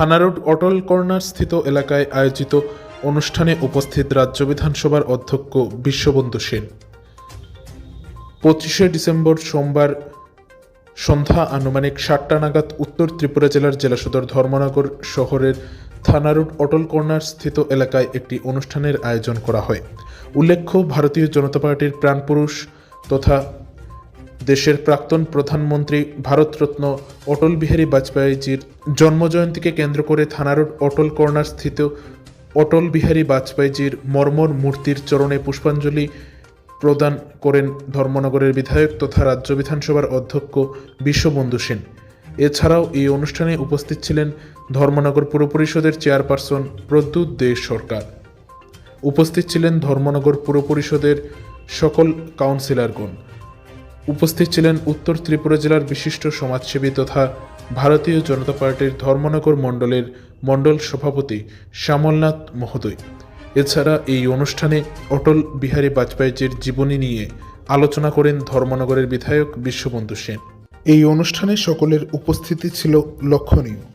থানা রোড অটল কর্নার স্থিত এলাকায় আয়োজিত অনুষ্ঠানে উপস্থিত রাজ্য বিধানসভার অধ্যক্ষ বিশ্ববন্ধু সেন। পঁচিশে ডিসেম্বর সোমবার সন্ধ্যা আনুমানিক সাতটা নাগাদ উত্তর ত্রিপুরা জেলার জেলা সদর ধর্মনগর শহরের থানা রোড অটল কর্নার স্থিত এলাকায় একটি অনুষ্ঠানের আয়োজন করা হয়। উল্লেখ্য, ভারতীয় জনতা পার্টির প্রাণপুরুষ তথা দেশের প্রাক্তন প্রধানমন্ত্রী ভারতরত্ন অটল বিহারী বাজপেয়ীজির জন্মজয়ন্তীকে কেন্দ্র করে থানা রোড অটল কর্নার স্থিত অটল বিহারী বাজপেয়ীজির মর্মর মূর্তির চরণে পুষ্পাঞ্জলি প্রদান করেন ধর্মনগরের বিধায়ক তথা রাজ্য বিধানসভার অধ্যক্ষ বিশ্ববন্ধু সেন। এছাড়াও এই অনুষ্ঠানে উপস্থিত ছিলেন ধর্মনগর পুর পরিষদের চেয়ারপারসন প্রদ্যুৎ দে সরকার। উপস্থিত ছিলেন ধর্মনগর পুর পরিষদের সকল কাউন্সিলরগণ। উপস্থিত ছিলেন উত্তর ত্রিপুরা জেলার বিশিষ্ট সমাজসেবী তথা ভারতীয় জনতা পার্টির ধর্মনগর মণ্ডলের মণ্ডল সভাপতি শ্যামলনাথ মহোদয়। এছাড়া এই অনুষ্ঠানে অটল বিহারী বাজপেয়ীজির জীবনী নিয়ে আলোচনা করেন ধর্মনগরের বিধায়ক বিশ্ববন্ধু সেন। এই অনুষ্ঠানে সকলের উপস্থিতি ছিল লক্ষণীয়।